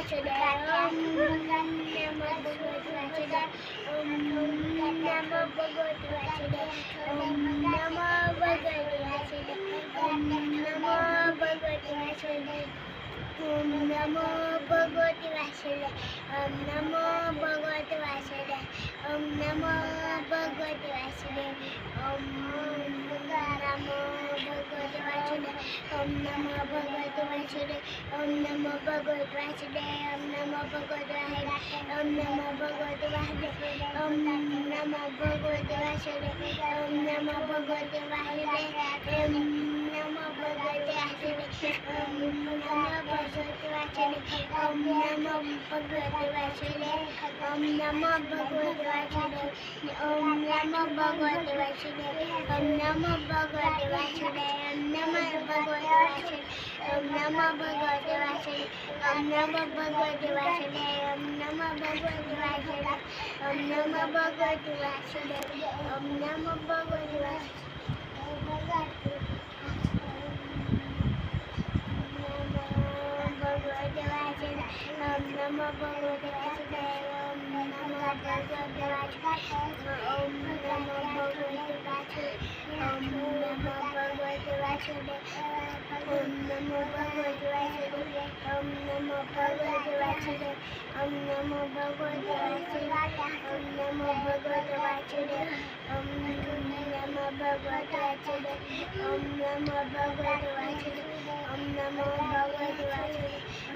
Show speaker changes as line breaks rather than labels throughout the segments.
Om
Namo Bhagavate Vasudevaya. Om Namo Bhagavate Vasudevaya. Om Namo Bhagavate Vasudevaya. Om Namo Bhagavate Vasudevaya. ઓમ નમો ભગવતે વાસુદેવ ઓમ નમો ભગવતી વાસુદેવ ઓમ નમો ભગવતી
વાસુદેવ ઓમ નમો ભગવતી
વાસુદેવ
ઓમ
નમો ભગવતી વાસુદેવ
ઓમ નમો ભગવતી વાસુદેવ ઓમ
નમો ભગવતી વાસુદેવ ઓમ નમો ભગવતી ઓમ નમો ભગવતી વાસુદેવ
ઓમ નમો ભગવતી વાસુદેવ
ઓમ નમો ભગવતી વાસુદેવ
ઓમ નમો
ભગવતી વાસુદેવ ઓમ નમો ભગવતી વાસુદેવ
ઓમ નમો ભગવતી વાસુદેવ ઓમ નમો ભગવતી વાસુદેવ
ઓમ નમો ભગવતી વાસુદેવ ઓમ નમો ભગવતી વાસુદેવ
ઓમ નમો
Bhagwati
Vasudev ભગવતે
Om Namo Bhagavate Vasudevaya. Om Namo Bhagavate Vasudevaya.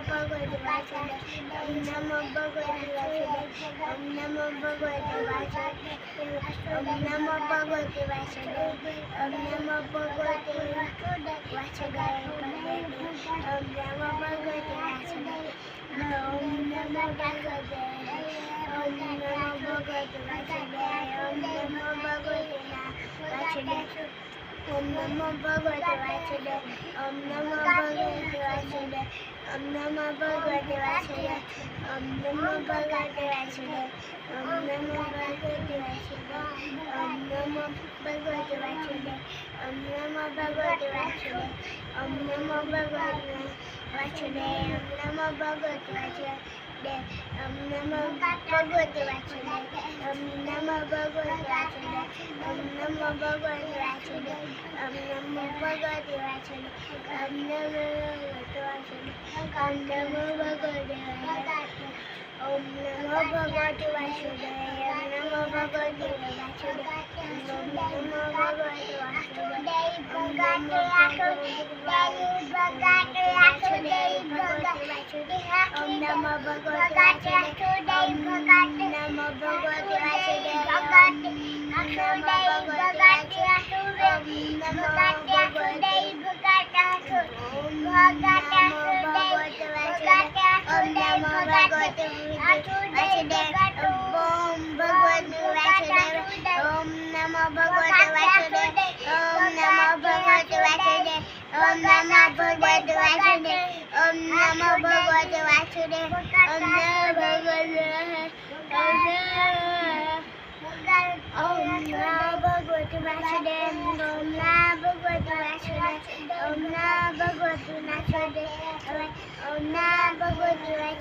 ভগবতে বাসুদে ওম নমো
ভগবতে বাসুদে
ওম
নমো ভগবতে বাসুদে
ওম নমো ভগবতে
বাসুদে
ওম নমো ভগবতে বাসুদে
ওম নমো ভগবতে বাসুদে
ওম নমো ভগবতে ওম নমো
ভগবতে বাসুদে ওম নমো ভগবতে
বাসুদে
Om Namo Bhagavate Vasudevaya. Om Namo Bhagavate Vasudevaya. Om Namo Bhagavate Vasudevaya. Om Namo Bhagavate Vasudevaya. Om Namo Bhagavate Vasudevaya.
Om Namo
Bhagavate Vasudevaya. Om Namo Bhagavate Vasudevaya. Om Namo Bhagavate Vasudevaya. Om Namo Bhagavate Vasudevaya. Om Namo Bhagavate Vasudevaya.
Om namah
Bhagavate Vachana.
Om namah
Bhagavate Vachana. Om namah Bhagavate Vachana.
Om
namah Bhagavate Vachana.
Om namah
Bhagavate
Vachana.
Om namah Bhagavate Vachana. Om namah Bhagavate Vachana.
Om namah
Bhagavate Vachana.
Om namah Bhagavate Vachana. Om namah Bhagavate
Om Namah Bhagavate Vasudevaya Om Namah Bhagavate Vasudevaya Om Namah Bhagavate Vasudevaya. Vasudev ઓમ નમો ભગવતે વાસુદેવ
ઓમ નમો
ભગવતે વાસુદેવ ઓમ નમો ભગવતે વાસુદેવ